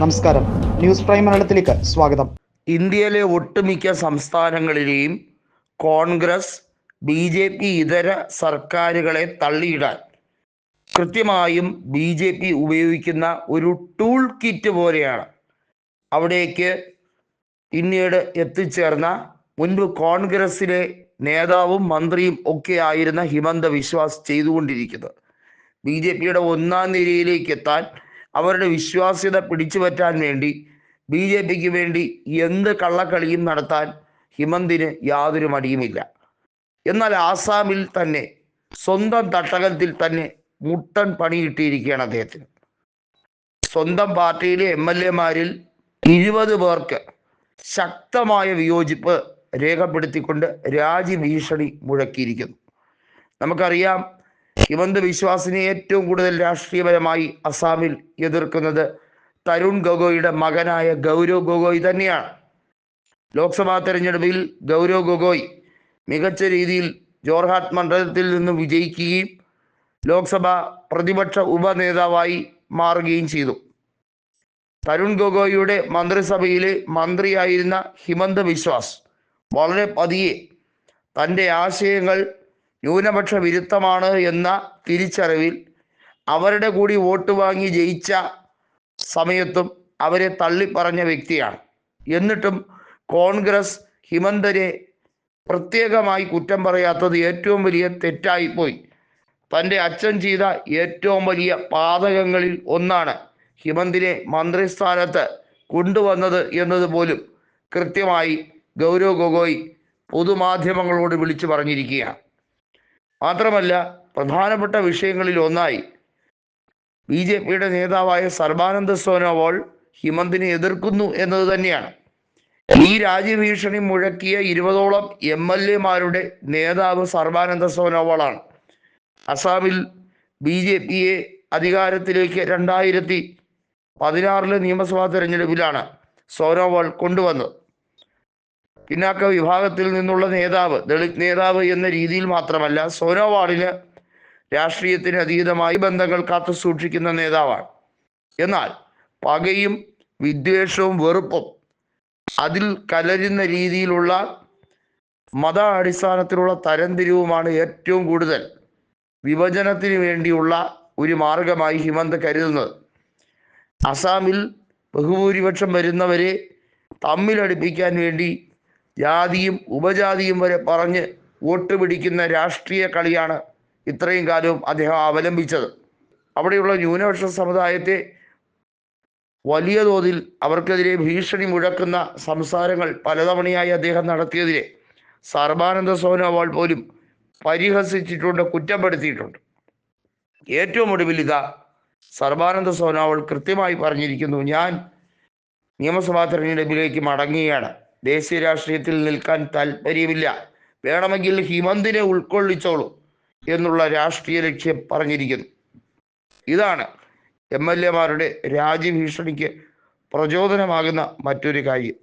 നമസ്കാരം. News prime മലയാളത്തിലേക്ക് സ്വാഗതം. ഇന്ത്യയിലെ ഒട്ടുമിക്ക സംസ്ഥാനങ്ങളിലെയും കോൺഗ്രസ് ബി ജെ പി ഇതര സർക്കാരുകളെ തള്ളിയിടാൻ കൃത്യമായും ബി ജെ പി ഉപയോഗിക്കുന്ന ഒരു ടൂൾ കിറ്റ് പോലെയാണ് അവിടേക്ക് പിന്നീട് എത്തിച്ചേർന്ന മുൻപ് കോൺഗ്രസിലെ നേതാവും മന്ത്രിയും ഒക്കെ ആയിരുന്ന ഹിമന്ത വിശ്വാസ് ചെയ്തുകൊണ്ടിരിക്കുന്നത്. ബി ജെ പിയുടെ ഒന്നാം നിരയിലേക്ക് എത്താൻ അവരുടെ വിശ്വാസ്യത പിടിച്ചു പറ്റാൻ വേണ്ടി ബി ജെ പിക്ക് വേണ്ടി എന്ത് കള്ളക്കളിയും നടത്താൻ ഹിമന്തിന് യാതൊരു മടിയുമില്ല. എന്നാൽ ആസാമിൽ തന്നെ സ്വന്തം തട്ടകത്തിൽ തന്നെ മുട്ടൻ പണിയിട്ടിരിക്കുകയാണ് അദ്ദേഹത്തിന്. സ്വന്തം പാർട്ടിയിലെ എം എൽ എമാരിൽ ഇരുപത് പേർക്ക് ശക്തമായ വിയോജിപ്പ് രേഖപ്പെടുത്തിക്കൊണ്ട് രാജ്യഭീഷണി മുഴക്കിയിരിക്കുന്നു. നമുക്കറിയാം ഹിമന്ത് വിശ്വാസിനെ ഏറ്റവും കൂടുതൽ രാഷ്ട്രീയപരമായി അസാമിൽ എതിർക്കുന്നത് തരുൺ ഗൊഗോയുടെ മകനായ ഗൗരവ് ഗൊഗോയ് തന്നെയാണ്. ലോക്സഭാ തെരഞ്ഞെടുപ്പിൽ ഗൗരവ് ഗൊഗോയ് മികച്ച രീതിയിൽ ജോർഹാട്ട് മണ്ഡലത്തിൽ നിന്ന് വിജയിക്കുകയും ലോക്സഭ പ്രതിപക്ഷ ഉപനേതാവായി മാറുകയും ചെയ്തു. തരുൺ ഗൊഗോയിയുടെ മന്ത്രിസഭയിലെ മന്ത്രിയായിരുന്ന ഹിമന്ത വിശ്വാസ് വളരെ പതിയെ തന്റെ ആശയങ്ങൾ ന്യൂനപക്ഷ വിരുദ്ധമാണ് എന്ന തിരിച്ചറിവിൽ അവരുടെ കൂടി വോട്ട് വാങ്ങി ജയിച്ച സമയത്തും അവരെ തള്ളിപ്പറഞ്ഞ വ്യക്തിയാണ്. എന്നിട്ടും കോൺഗ്രസ് ഹിമന്തരെ പ്രത്യേകമായി കുറ്റം പറയാത്തത് ഏറ്റവും വലിയ തെറ്റായിപ്പോയി. തന്റെ അച്ഛൻ ചെയ്ത ഏറ്റവും വലിയ പാതകങ്ങളിൽ ഒന്നാണ് ഹിമന്തിനെ മന്ത്രിസ്ഥാനത്ത് കൊണ്ടുവന്നത് എന്നതുപോലും കൃത്യമായി ഗൗരവ് ഗൊഗോയ് പൊതുമാധ്യമങ്ങളോട് വിളിച്ചു പറഞ്ഞിരിക്കുകയാണ്. മാത്രമല്ല പ്രധാനപ്പെട്ട വിഷയങ്ങളിൽ ഒന്നായി ബി ജെ പിയുടെ നേതാവായ സർബാനന്ദ സോനോവാൾ ഹിമന്തിനെ എതിർക്കുന്നു എന്നത് തന്നെയാണ്. ഈ രാജ്യഭീഷണി മുഴക്കിയ ഇരുപതോളം എം എൽ എമാരുടെ നേതാവ് സർബാനന്ദ സോനോവാളാണ്. അസാമിൽ ബി ജെ പിയെ അധികാരത്തിലേക്ക് രണ്ടായിരത്തി പതിനാറിലെ നിയമസഭാ തെരഞ്ഞെടുപ്പിലാണ് സോനോവാൾ കൊണ്ടുവന്നത്. പിന്നാക്ക വിഭാഗത്തിൽ നിന്നുള്ള നേതാവ് ദളിത് നേതാവ് എന്ന രീതിയിൽ മാത്രമല്ല സോനോവാളിന് രാഷ്ട്രീയത്തിന് അതീതമായി ബന്ധങ്ങൾ കാത്തു സൂക്ഷിക്കുന്ന നേതാവാണ്. എന്നാൽ പകയും വിദ്വേഷവും വെറുപ്പും അതിൽ കലരുന്ന രീതിയിലുള്ള മത അടിസ്ഥാനത്തിലുള്ള തരംതിരിവുമാണ് ഏറ്റവും കൂടുതൽ വിഭജനത്തിന് വേണ്ടിയുള്ള ഒരു മാർഗമായി ഹിമന്ത് കരുതുന്നത്. അസാമിൽ ബഹുഭൂരിപക്ഷം വരുന്നവരെ തമ്മിലടിപ്പിക്കാൻ വേണ്ടി ജാതിയും ഉപജാതിയും വരെ പറഞ്ഞ് വോട്ട് പിടിക്കുന്ന രാഷ്ട്രീയ കളിയാണ് ഇത്രയും കാലവും അദ്ദേഹം അവലംബിച്ചത്. അവിടെയുള്ള ന്യൂനപക്ഷ സമുദായത്തെ വലിയ തോതിൽ അവർക്കെതിരെ ഭീഷണി മുഴക്കുന്ന സംസാരങ്ങൾ പലതവണയായി അദ്ദേഹം നടത്തിയതിലെ സർബാനന്ദ സോനോവാൾ പോലും പരിഹസിച്ചിട്ടുണ്ട് കുറ്റപ്പെടുത്തിയിട്ടുണ്ട്. ഏറ്റവും ഒടുവിൽ ഇതാ സർബാനന്ദ സോനോവാൾ കൃത്യമായി പറഞ്ഞിരിക്കുന്നു. ഞാൻ നിയമസഭാ തെരഞ്ഞെടുപ്പിലേക്ക് മടങ്ങുകയാണ്. ദേശീയ രാഷ്ട്രീയത്തിൽ നിൽക്കാൻ താല്പര്യമില്ല. വേണമെങ്കിൽ ഹിമന്തിനെ ഉൾക്കൊള്ളിച്ചോളൂ എന്നുള്ള രാഷ്ട്രീയ ലക്ഷ്യം പറഞ്ഞിരിക്കുന്നു. ഇതാണ് എം എൽ എമാരുടെ രാജ്യഭീഷണിക്ക് പ്രചോദനമാകുന്ന മറ്റൊരു കാര്യം.